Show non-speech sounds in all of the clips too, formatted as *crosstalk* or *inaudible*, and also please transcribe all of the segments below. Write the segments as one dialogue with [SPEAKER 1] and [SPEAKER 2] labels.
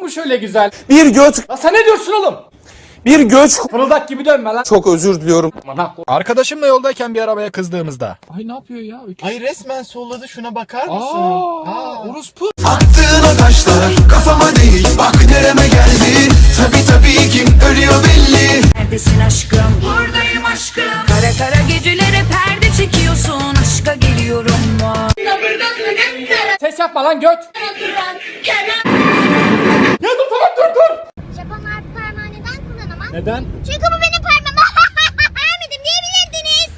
[SPEAKER 1] Yok mu şöyle güzel?
[SPEAKER 2] Bir göç,
[SPEAKER 1] Lan sen ne diyorsun oğlum?
[SPEAKER 2] bir göç.
[SPEAKER 1] Fırıldak gibi dönme lan.
[SPEAKER 2] Çok özür diliyorum.
[SPEAKER 3] Arkadaşımla yoldayken bir arabaya kızdığımızda.
[SPEAKER 1] Ay ne yapıyor ya? Öküz.
[SPEAKER 3] Ay resmen solladı şuna bakar mısın?
[SPEAKER 1] Aa, orospu.
[SPEAKER 4] Attığın o taşlar kafama değil bak nereme geldi Tabi tabi kim ölüyor belli
[SPEAKER 5] Neredesin aşkım? Buradayım aşkım. Kara kara gecelere perde çekiyorsun. Aşka geliyorum mu?
[SPEAKER 1] Ses yapma lan göt. Ya dur tamam dur dur.
[SPEAKER 6] Japon harf parmağı neden kullanamam?
[SPEAKER 1] Neden?
[SPEAKER 6] Çünkü bu benim parmağım. *laughs* Vermedim diyebilirdiniz.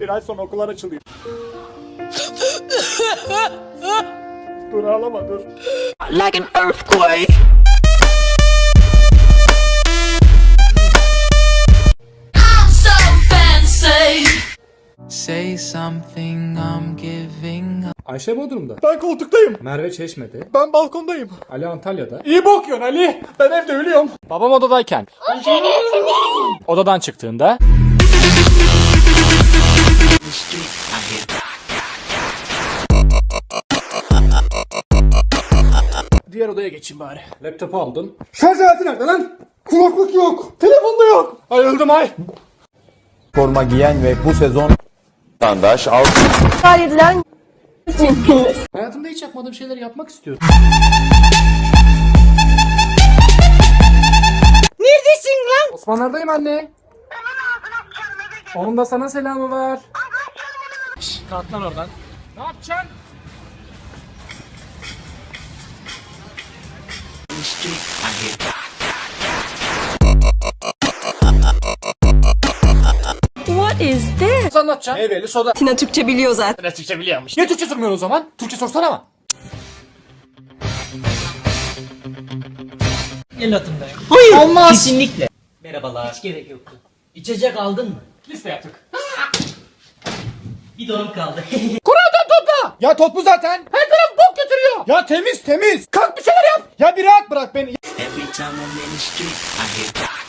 [SPEAKER 1] Bir ay sonra okullar açılıyor. *laughs* dur ağlama dur.
[SPEAKER 7] Say something, I'm giving up.
[SPEAKER 1] Ayşe Bodrum'da.
[SPEAKER 3] Ben koltuktayım.
[SPEAKER 1] Merve Çeşme'de.
[SPEAKER 3] Ben balkondayım.
[SPEAKER 1] Ali Antalya'da. İyi bakıyorsun Ali. Ben evde ölüyorum. Babam odadayken. Odadan çıktığında. Diğer odaya geçeyim bari. Laptopu aldın. Şarj aleti nerede lan? Kulaklık yok. Telefon da yok. Ay öldüm ay.
[SPEAKER 2] Forma giyen ve bu sezon
[SPEAKER 1] Hayatımda hiç yapmadığım şeyleri yapmak istiyorum. Neredesin lan? Osmanlardayım anne. Onun da sana selamı var. Şşş kalk lan oradan. Ne yapacaksın?
[SPEAKER 5] What is this?
[SPEAKER 1] Nasıl anlatacaksın? Meyveli soda.
[SPEAKER 5] Tina Türkçe biliyor zaten.
[SPEAKER 1] Ne Türkçe biliyormuş. Niye Türkçe sormuyorsun o zaman? Türkçe sorsana ama.
[SPEAKER 8] El atımdayım.
[SPEAKER 1] Olmaz.
[SPEAKER 8] Kesinlikle. Merhabalar. Hiç gerek yoktu. İçecek aldın mı?
[SPEAKER 1] Liste yaptık.
[SPEAKER 8] Bir donum kaldı. *laughs*
[SPEAKER 1] Kuraldan topla. Ya toplu zaten. Her taraf bok götürüyor. Ya temiz temiz. Kalk bir şeyler yap. Ya bir rahat bırak beni.
[SPEAKER 8] Every time I'm in the street, I hear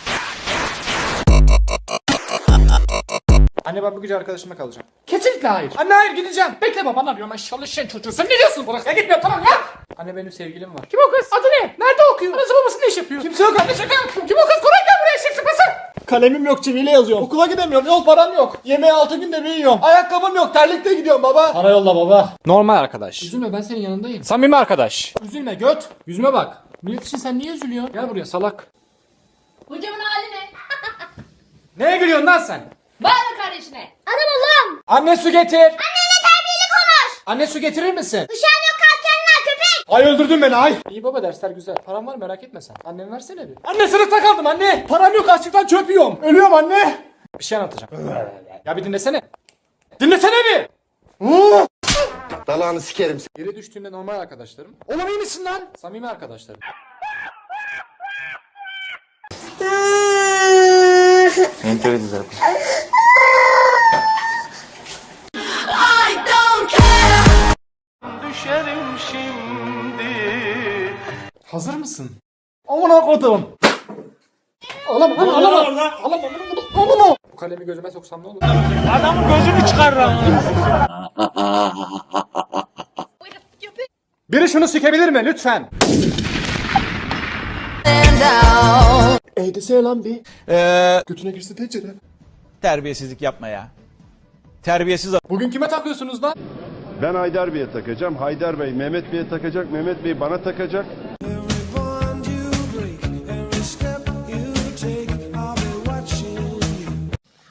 [SPEAKER 1] Anne ben bu gece arkadaşımla kalacağım. Kesinlikle hayır. Anne hayır gideceğim. Bekle baban arıyor maşallah şen çocuğu. Sen ne diyorsun Burak? Ya gitmiyorum tamam ya. Anne benim sevgilim var. Kim o kız? Adı ne? Nerede okuyor? Anası babası ne iş yapıyor? Kimse yok anne şaka yaptım. Kim o kız? Koray gel buraya eşek sıpası. Kalemim yok çiviyle yazıyorum. Okula gidemiyorum yol param yok. Yemeği altı günde bir yiyorum. Ayakkabım yok terlikte gidiyorum baba. Para yolla baba. Normal arkadaş. Üzülme ben senin yanındayım. Samimi arkadaş. Üzülme göt. Yüzüme bak. Millet için sen niye üzülüyorsun? Gel buraya salak.
[SPEAKER 6] Hocamın hali ne?
[SPEAKER 1] Neye gülüyorsun lan sen?
[SPEAKER 6] Bağırma kardeşine. Adam Allah'ım.
[SPEAKER 1] Anne su getir.
[SPEAKER 6] Annenle terbiyeli konuş.
[SPEAKER 1] Anne su getirir misin?
[SPEAKER 6] Dışarı yok kalk kendine köpek.
[SPEAKER 1] Ay öldürdün beni ay. İyi baba dersler güzel. Param var merak etme sen. Annemi versene bir. Anne sınıfta kaldım anne. Param yok açlıktan çöp yiyorum. Ölüyorum anne. Bir şey anlatacağım. ya bir dinlesene. Dinlesene bir.
[SPEAKER 4] Dalağını sikerim
[SPEAKER 1] Yere düştüğünde normal arkadaşlarım. Oğlum iyi misin lan? Samimi arkadaşlarım. Hazır mısın? Aman kodum. Alama lan alama. Alama alama alama. Bu kalemi gözüme soksam ne olur? Biri şunu sikebilir mi lütfen? Desene lan bir.
[SPEAKER 2] Eee
[SPEAKER 1] Götüne girse tencere.
[SPEAKER 2] terbiyesizlik yapma ya. Terbiyesiz
[SPEAKER 1] Bugün kime takıyorsunuz lan?
[SPEAKER 9] Ben Haydar Bey'e takacağım. Haydar Bey Mehmet Bey'e takacak. Mehmet Bey bana takacak.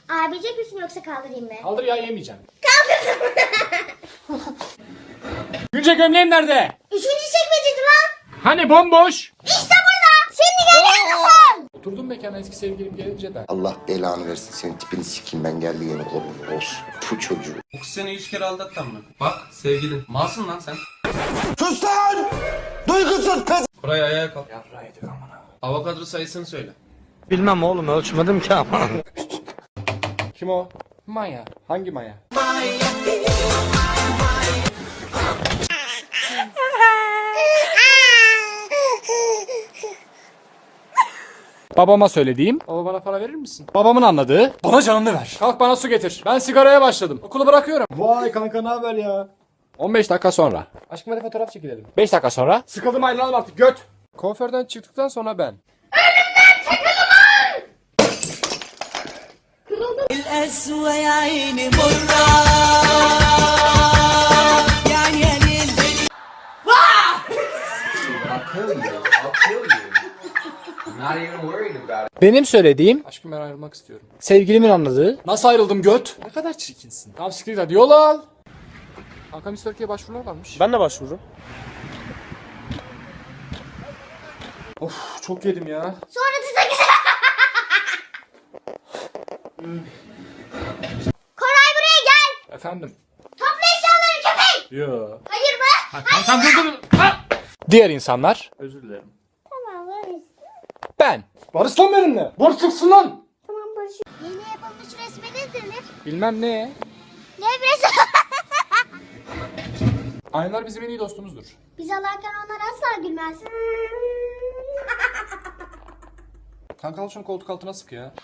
[SPEAKER 6] Ağlayabilecek misin yoksa kaldırayım mı?
[SPEAKER 1] Kaldır ya yemeyeceğim. *laughs* Gülce gömleğim nerede?
[SPEAKER 6] Üçüncü çekmeceydi lan.
[SPEAKER 1] Hani bomboş?
[SPEAKER 6] İşte burada. Şimdi görüyor musun?
[SPEAKER 1] Oturdum mekana eski sevgilim gelince de.
[SPEAKER 4] Allah belanı versin senin tipini sikeyim ben geldi yeni kolum olsun Bu çocuğu
[SPEAKER 10] Seni yüz kere aldattan mı? Bak sevgilin. Malsın lan sen.
[SPEAKER 4] Sus lan! Duygusuz pez
[SPEAKER 10] Koray ayağa kalk. Yavraydık amına. Avokado sayısını söyle.
[SPEAKER 2] Bilmem oğlum ölçmedim ki ama.
[SPEAKER 1] Kim o? Maya. Hangi Maya? Babama söylediğim. Baba bana para verir misin? Babamın anladığı. Bana canını ver. Kalk bana su getir. Ben sigaraya başladım. Okulu bırakıyorum.
[SPEAKER 3] Vay kanka ne haber ya?
[SPEAKER 1] 15 dakika sonra. Aşkım hadi fotoğraf çekilelim. 5 dakika sonra. Sıkıldım ayrılalım artık göt. Kuaförden çıktıktan sonra ben. Benim söylediğim Aşkım ben ayrılmak istiyorum. Sevgilimin anladığı Nasıl ayrıldım göt? Ne kadar çirkinsin. Tamam siktir hadi yol al. Kanka Mr. Turkey'e başvurular varmış.
[SPEAKER 3] Ben de başvururum.
[SPEAKER 1] Of çok yedim ya.
[SPEAKER 6] Sonra da sakız. *laughs* Koray buraya gel.
[SPEAKER 1] Efendim.
[SPEAKER 6] Topla eşyaları köpek.
[SPEAKER 1] Yo.
[SPEAKER 6] Hayır mı?
[SPEAKER 1] Tamam dur dur. Ha! Diğer insanlar. Özür dilerim.
[SPEAKER 6] Barış.
[SPEAKER 1] Ben. Barış lan benimle. Barışıksın lan.
[SPEAKER 6] Tamam barış. Yeni yapılmış resme ne denir?
[SPEAKER 1] Bilmem ne.
[SPEAKER 6] Ne resmi? *laughs*
[SPEAKER 1] Aynalar bizim en iyi dostumuzdur.
[SPEAKER 6] Biz alarken onlar asla gülmez.
[SPEAKER 1] Kanka al şunu koltuk altına sık ya.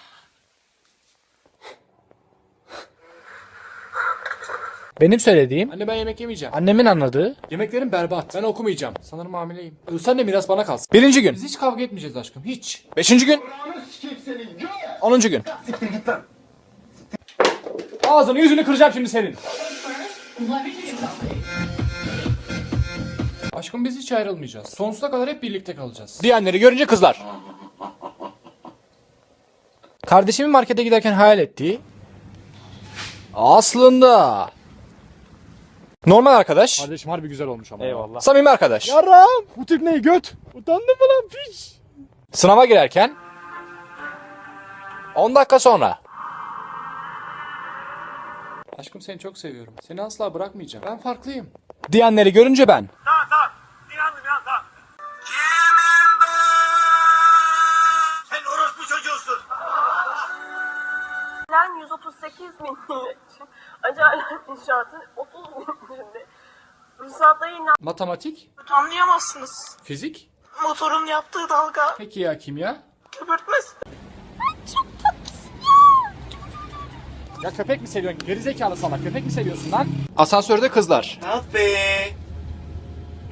[SPEAKER 1] Benim söylediğim Anne ben yemek yemeyeceğim. Annemin anladığı Yemeklerim berbat. Ben okumayacağım. Sanırım hamileyim. Ölsen de miras bana kalsın. Birinci gün. Biz hiç kavga etmeyeceğiz aşkım. Hiç. Beşinci gün. Onuncu gün. Ağzını yüzünü kıracağım şimdi senin. Aşkım biz hiç ayrılmayacağız. Sonsuza kadar hep birlikte kalacağız. Diyenleri görünce kızlar. Kardeşimin markete giderken hayal ettiği aslında normal arkadaş. Kardeşim harbi güzel olmuş ama. Eyvallah. Samimi arkadaş.
[SPEAKER 3] Yaram bu tip ne göt? Utandın mı lan piç?
[SPEAKER 1] Sınava girerken 10 dakika sonra. Aşkım seni çok seviyorum. Seni asla bırakmayacağım. Ben farklıyım. Diyenleri görünce ben.
[SPEAKER 11] Plan 138 bin *laughs* acayip inşaatın 30 bin içinde. Ruhsatları
[SPEAKER 1] Matematik,
[SPEAKER 11] anlayamazsınız.
[SPEAKER 1] fizik.
[SPEAKER 11] Motorun yaptığı dalga
[SPEAKER 1] Peki ya kimya?
[SPEAKER 11] köpürtmez.
[SPEAKER 1] Ya köpek mi seviyorsun? Gerizekalı salak. Köpek mi seviyorsun lan? Asansörde kızlar.
[SPEAKER 3] Ah be.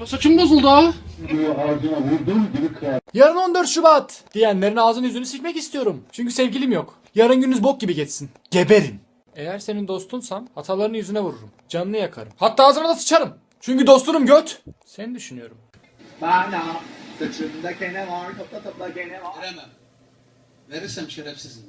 [SPEAKER 1] Saçım bozuldu ha. Yarın 14 Şubat. Diyenlerin ağzını yüzünü sikmek istiyorum. Çünkü sevgilim yok. Yarın gününüz bok gibi geçsin. Geberin. Eğer senin dostunsam hatalarını yüzüne vururum. Canını yakarım. Hatta ağzına da sıçarım. Çünkü dostunum göt. Seni düşünüyorum.
[SPEAKER 10] Veremem. Verirsem şerefsizim.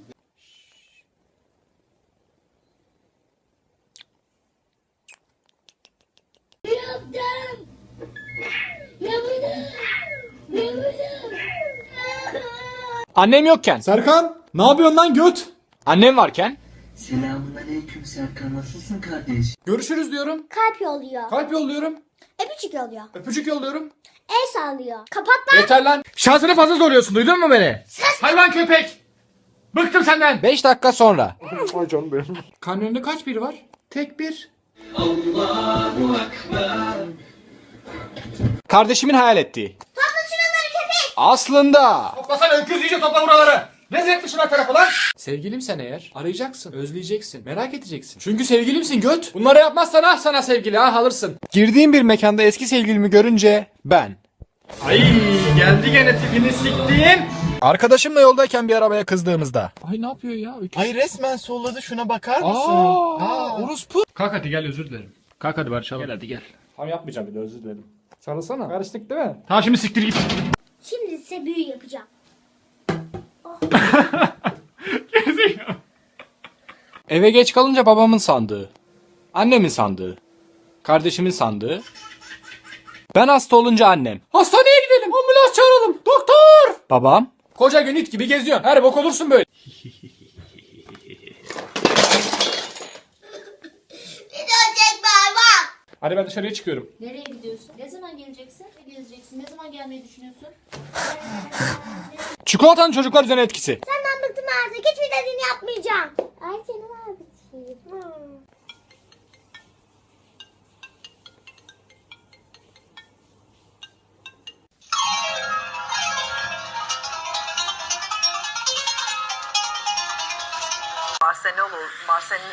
[SPEAKER 1] Annem yokken. Serkan. Ne yapıyorsun lan göt? Annem varken.
[SPEAKER 8] Selamun aleyküm Serkan nasılsın kardeş?
[SPEAKER 1] Görüşürüz diyorum.
[SPEAKER 6] Kalp yolluyor.
[SPEAKER 1] Kalp yolluyorum.
[SPEAKER 6] Öpücük yolluyor.
[SPEAKER 1] Öpücük yolluyorum.
[SPEAKER 6] El sallıyor. Kapat lan.
[SPEAKER 1] Yeter lan. Şansını fazla zorluyorsun duydun mu beni? Hayvan köpek. Bıktım senden. 5 dakika sonra.
[SPEAKER 3] Vay canım benim.
[SPEAKER 1] Kamyonda kaç biri var? Tek bir. Kardeşimin hayal ettiği.
[SPEAKER 6] Topla şuraları köpek.
[SPEAKER 1] Aslında. Toplasana öküz iyice topla buraları. Rezil şuna tarafı lan. Sevgilimsen eğer arayacaksın, özleyeceksin, merak edeceksin. Çünkü sevgilimsin göt. Bunları yapmazsan ah sana sevgili ah alırsın. Girdiğim bir mekanda eski sevgilimi görünce ben.
[SPEAKER 3] Ay geldi gene tipini siktiğin.
[SPEAKER 1] Arkadaşımla yoldayken bir arabaya kızdığımızda.
[SPEAKER 3] Ay ne yapıyor ya?
[SPEAKER 1] Ay
[SPEAKER 3] resmen solladı şuna bakar mısın?
[SPEAKER 1] Aa, orospu.
[SPEAKER 3] Kalk hadi gel özür dilerim. Kalk hadi barışalım. Gel hadi gel.
[SPEAKER 1] Tamam yapmayacağım bir de özür dilerim. Çalsana. Karıştık değil mi?
[SPEAKER 3] Tamam şimdi siktir git.
[SPEAKER 6] Şimdi size büyü yapacağım. *laughs*
[SPEAKER 1] Eve geç kalınca babamın sandığı. Annemin sandığı. Kardeşimin sandığı. Ben hasta olunca annem. Hastaneye gidelim. Ambulans çağıralım. Doktor. Babam. Koca gün it gibi geziyorsun. Her bok olursun böyle.
[SPEAKER 6] Video çekme hayvan.
[SPEAKER 1] Hadi ben dışarıya çıkıyorum.
[SPEAKER 12] Nereye gidiyorsun? Ne zaman geleceksin? Ne gezeceksin? Ne zaman gelmeyi düşünüyorsun? *laughs*
[SPEAKER 1] Çikolatanın çocuklar üzerine etkisi.
[SPEAKER 6] Senden bıktım artık. Hiçbir dediğini yapmayacağım. Ay canım abi. Barcelona,
[SPEAKER 11] Barcelona,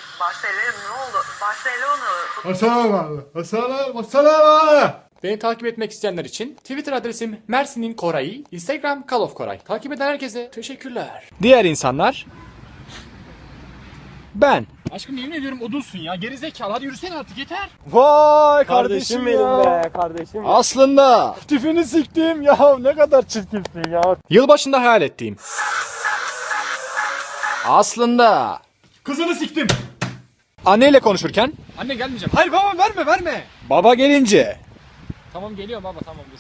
[SPEAKER 11] Barcelona, Barcelona. Barcelona, Barcelona.
[SPEAKER 1] Beni takip etmek isteyenler için Twitter adresim Mersin'in Koray'ı, Instagram Call of Koray. Takip eden herkese teşekkürler.
[SPEAKER 2] Diğer insanlar ben.
[SPEAKER 1] Aşkım yemin ediyorum odunsun ya. Gerizekalı hadi yürüsene artık yeter.
[SPEAKER 2] Vay kardeşim, benim be kardeşim. Aslında tipini siktim ya ne kadar çirkinsin ya. Yılbaşında hayal ettiğim. Aslında
[SPEAKER 1] Kızını siktim.
[SPEAKER 2] anneyle konuşurken
[SPEAKER 1] Anne gelmeyeceğim. Hayır baba verme verme.
[SPEAKER 2] baba gelince
[SPEAKER 1] Tamam geliyor baba tamam dur.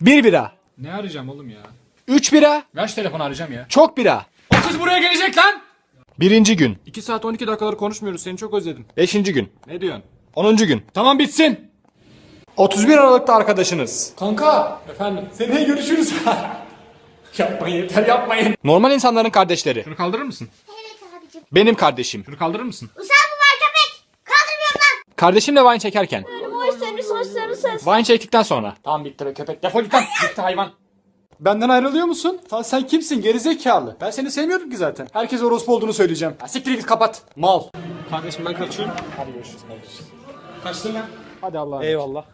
[SPEAKER 2] bir bira,
[SPEAKER 1] Ne arayacağım oğlum ya?
[SPEAKER 2] üç bira,
[SPEAKER 1] Ver şu telefonu arayacağım ya.
[SPEAKER 2] çok bira.
[SPEAKER 1] O kız buraya gelecek lan.
[SPEAKER 2] Birinci gün,
[SPEAKER 1] 2 saat 12 dakikalar konuşmuyoruz seni çok özledim.
[SPEAKER 2] beşinci gün,
[SPEAKER 1] Ne diyorsun?
[SPEAKER 2] onuncu gün.
[SPEAKER 1] Tamam bitsin.
[SPEAKER 2] 31 Aralık'ta arkadaşınız.
[SPEAKER 1] Kanka. Efendim. Seneye görüşürüz. *laughs* yapmayın yeter yapmayın.
[SPEAKER 2] Normal insanların kardeşleri.
[SPEAKER 1] Şunu kaldırır mısın?
[SPEAKER 2] Benim kardeşim.
[SPEAKER 1] Şunu kaldırır mısın?
[SPEAKER 6] Usan bu var köpek. Kaldırmıyorum lan.
[SPEAKER 2] Kardeşimle wine çekerken.
[SPEAKER 6] Oy seni saçları ses.
[SPEAKER 2] Wine çektikten sonra.
[SPEAKER 1] Tamam bitti be köpek. Defol git lan. Bitti hayvan. Benden ayrılıyor musun? Lan sen kimsin gerizekalı? Ben seni sevmiyorum ki zaten. Herkes orospu olduğunu söyleyeceğim. Ha, siktir git kapat. Mal. Kardeşim ben kaçıyorum. Hadi görüşürüz kardeşim. Kaçtın lan. Hadi Allah'a
[SPEAKER 2] Eyvallah.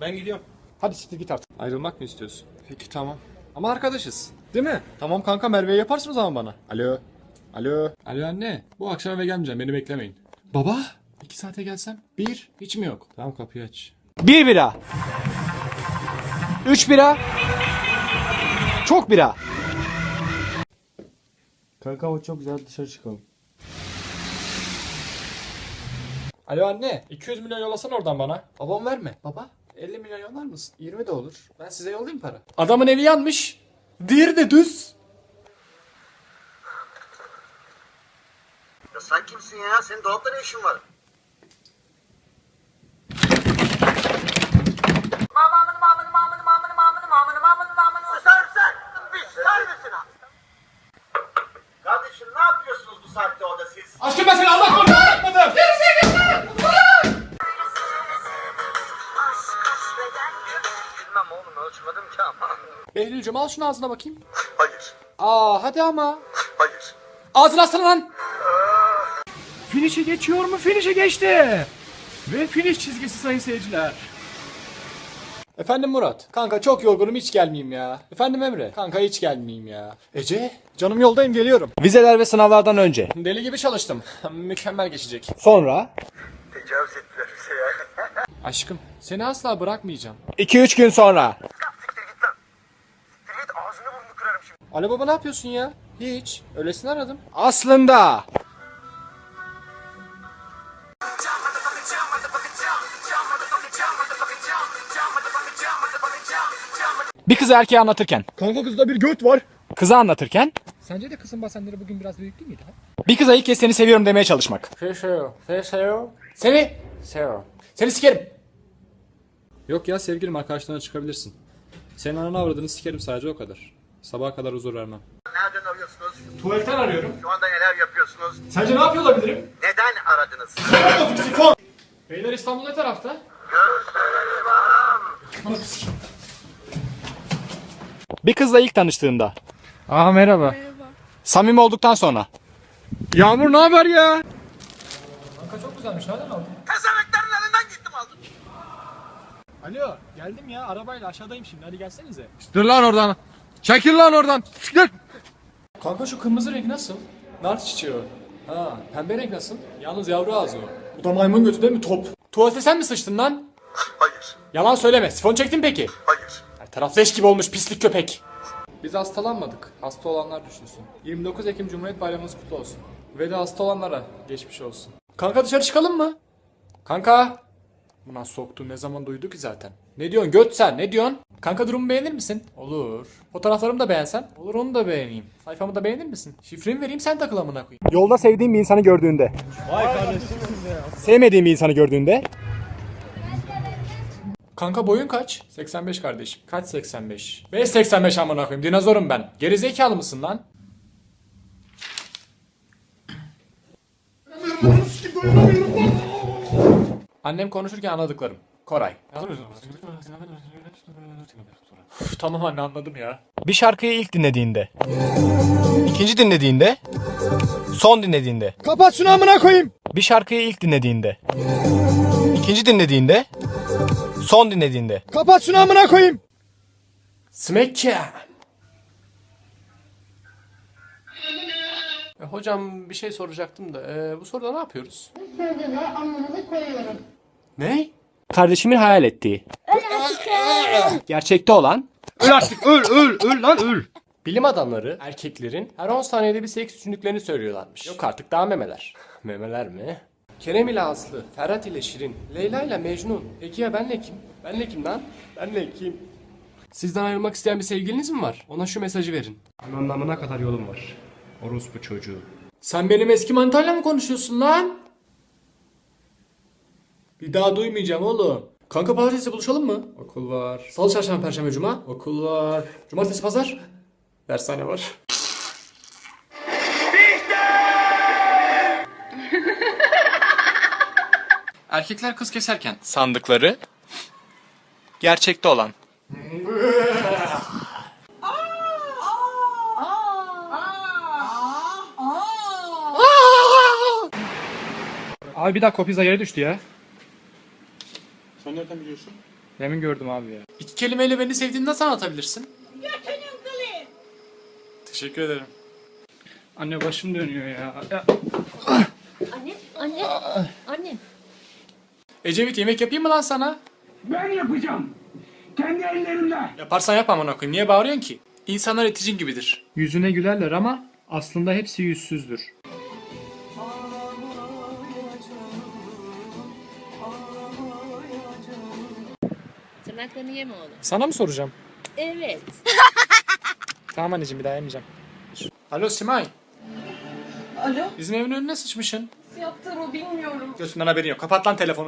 [SPEAKER 1] Ben gidiyorum. Hadi siktir git artık. Ayrılmak mı istiyorsun? Peki tamam. Ama arkadaşız. Değil mi? Tamam kanka Merve'yi yaparsın o zaman bana. Alo. Alo. Alo anne. Bu akşam eve gelmeyeceğim. Beni beklemeyin. Baba. İki saate gelsem. Bir. Hiç mi yok? Tamam kapıyı aç.
[SPEAKER 2] Bir bira. Üç bira. Çok bira.
[SPEAKER 1] Kanka o çok güzel dışarı çıkalım. Alo anne. 200 milyon yollasan oradan bana. Babam verme. Baba 50 milyon yollar mısın? 20 de olur. Ben size yollayayım para. Adamın evi yanmış. Diğeri de düz.
[SPEAKER 4] Ya sen kimsin ya? Senin dolapta ne işin var?
[SPEAKER 11] Mamını mamını mamını mamını mamını mamını mamını mamını
[SPEAKER 4] Sen sen! Bir ha? Kardeşim ne yapıyorsunuz bu saatte orada siz?
[SPEAKER 1] Aşkım ben seni Allah korusun anlatmadım.
[SPEAKER 4] Bilmem oğlum ölçmedim ki ama.
[SPEAKER 1] Behlül'cüm al şunu ağzına bakayım.
[SPEAKER 4] Hayır.
[SPEAKER 1] Aa hadi ama.
[SPEAKER 4] Hayır.
[SPEAKER 1] Ağzını açsana lan. Finish'e geçiyor mu? Finish'e geçti. Ve finish çizgisi sayın seyirciler. Efendim Murat. Kanka çok yorgunum hiç gelmeyeyim ya. Efendim Emre. Kanka hiç gelmeyeyim ya. Ece. Canım yoldayım geliyorum.
[SPEAKER 2] Vizeler ve sınavlardan önce.
[SPEAKER 1] Deli gibi çalıştım. *laughs* Mükemmel geçecek.
[SPEAKER 2] Sonra.
[SPEAKER 4] Tecavüz ettiler bize ya. *laughs*
[SPEAKER 1] Aşkım seni asla bırakmayacağım.
[SPEAKER 2] 2-3 gün sonra.
[SPEAKER 4] Git ağzını burnunu kırarım şimdi.
[SPEAKER 1] Ali baba ne yapıyorsun ya? Hiç. Öylesine aradım.
[SPEAKER 2] Aslında. Bir kızı erkeğe anlatırken.
[SPEAKER 1] Kanka kızda bir göt var.
[SPEAKER 2] Kıza anlatırken.
[SPEAKER 1] Sence de kızın basenleri bugün biraz büyük değil miydi?
[SPEAKER 2] Bir kıza ilk kez seni seviyorum demeye çalışmak.
[SPEAKER 1] Seni seviyorum. Seni seviyorum. Seni seviyorum. Seni sikerim. Yok ya sevgilim arkadaşlarına çıkabilirsin. Senin ananı avradını sikerim sadece o kadar. Sabaha kadar huzur vermem.
[SPEAKER 4] Nereden arıyorsunuz?
[SPEAKER 1] Tuvaletten arıyorum.
[SPEAKER 4] Şu anda neler yapıyorsunuz?
[SPEAKER 1] Sence ne yapıyor olabilirim?
[SPEAKER 4] Neden aradınız?
[SPEAKER 1] Beyler İstanbul ne tarafta?
[SPEAKER 2] Bir kızla ilk tanıştığında.
[SPEAKER 1] Aa merhaba.
[SPEAKER 2] Samimi olduktan sonra.
[SPEAKER 1] Yağmur ne haber ya? Kanka çok güzelmiş. Nereden aldın?
[SPEAKER 4] Pezevenklerin elinden gittim aldım.
[SPEAKER 1] Alo geldim ya arabayla aşağıdayım şimdi hadi gelsenize.
[SPEAKER 3] Dur lan oradan. Çekil lan oradan. Siktir.
[SPEAKER 1] Kanka şu kırmızı renk nasıl? Nar çiçeği. Ha pembe renk nasıl? Yalnız yavru ağzı o. Bu da maymun götü değil mi top? Tuvalete sen mi sıçtın lan?
[SPEAKER 4] Hayır.
[SPEAKER 1] Yalan söyleme. Sifon çektin peki? Taraf leş gibi olmuş pislik köpek. Biz hastalanmadık. Hasta olanlar düşünsün. 29 Ekim Cumhuriyet Bayramınız kutlu olsun. Ve de hasta olanlara geçmiş olsun. Kanka dışarı çıkalım mı? Kanka. Buna soktu ne zaman duydu ki zaten. Ne diyorsun göt sen ne diyorsun? Kanka durumu beğenir misin? Olur. Fotoğraflarımı da beğensen? Olur onu da beğeneyim. Sayfamı da beğenir misin? Şifremi vereyim sen takıl amına koyayım.
[SPEAKER 2] Yolda sevdiğin bir insanı gördüğünde. Vay kardeşim Sevmediğin bir insanı gördüğünde.
[SPEAKER 1] Kanka boyun kaç? 85 kardeşim. Kaç 85? 5.85 amına koyayım. Dinozorum ben. Geri zekalı mısın lan? Annem konuşurken anladıklarım. Koray. Üf, tamam anne anladım ya. Bir şarkıyı ilk dinlediğinde. ikinci dinlediğinde. Son dinlediğinde.
[SPEAKER 2] Kapat şunu amına koyayım.
[SPEAKER 1] Bir şarkıyı ilk dinlediğinde. ikinci dinlediğinde. Son dinlediğinde.
[SPEAKER 2] Kapat şunu amına koyayım.
[SPEAKER 1] Smackdown. E, hocam bir şey soracaktım da e, bu soruda ne yapıyoruz? Ne? Kardeşimin hayal ettiği. Gerçekte olan. Öl artık öl öl öl lan öl. Bilim adamları erkeklerin her 10 saniyede bir seks düşündüklerini söylüyorlarmış. Yok artık daha memeler. Memeler mi? Kerem ile Aslı, Ferhat ile Şirin, Leyla ile Mecnun. Peki ya benle kim? Benle kim lan? Benle kim? Sizden ayrılmak isteyen bir sevgiliniz mi var? Ona şu mesajı verin. Anlamına kadar yolum var. Orospu çocuğu. Sen benim eski manitayla mı konuşuyorsun lan? Bir daha duymayacağım oğlum. Kanka pazartesi buluşalım mı? Okul var. Salı, çarşamba, perşembe, cuma. Okul var. Cumartesi, pazar. Dershane var. Erkekler kız keserken sandıkları gerçekte olan. Abi bir dakika o pizza yere düştü ya.
[SPEAKER 2] Sen nereden biliyorsun?
[SPEAKER 1] Demin gördüm abi ya. İki kelimeyle beni sevdiğini nasıl anlatabilirsin? Teşekkür ederim. Anne başım dönüyor ya. ya.
[SPEAKER 12] Anne, anne, anne.
[SPEAKER 1] Ecevit yemek yapayım mı lan sana?
[SPEAKER 3] Ben yapacağım. Kendi ellerimle.
[SPEAKER 1] Yaparsan yap amına koyayım. Niye bağırıyorsun ki? İnsanlar eticin gibidir. Yüzüne gülerler ama aslında hepsi yüzsüzdür.
[SPEAKER 12] Tırnaklarını yeme oğlum.
[SPEAKER 1] Sana mı soracağım?
[SPEAKER 12] Evet. *laughs*
[SPEAKER 1] Tamam anneciğim bir daha yemeyeceğim. Alo Simay.
[SPEAKER 11] Alo?
[SPEAKER 1] Bizim evin önüne sıçmışsın.
[SPEAKER 11] Yaptığımı bilmiyorum.
[SPEAKER 1] Gözünden haberin yok. Kapat lan telefonu.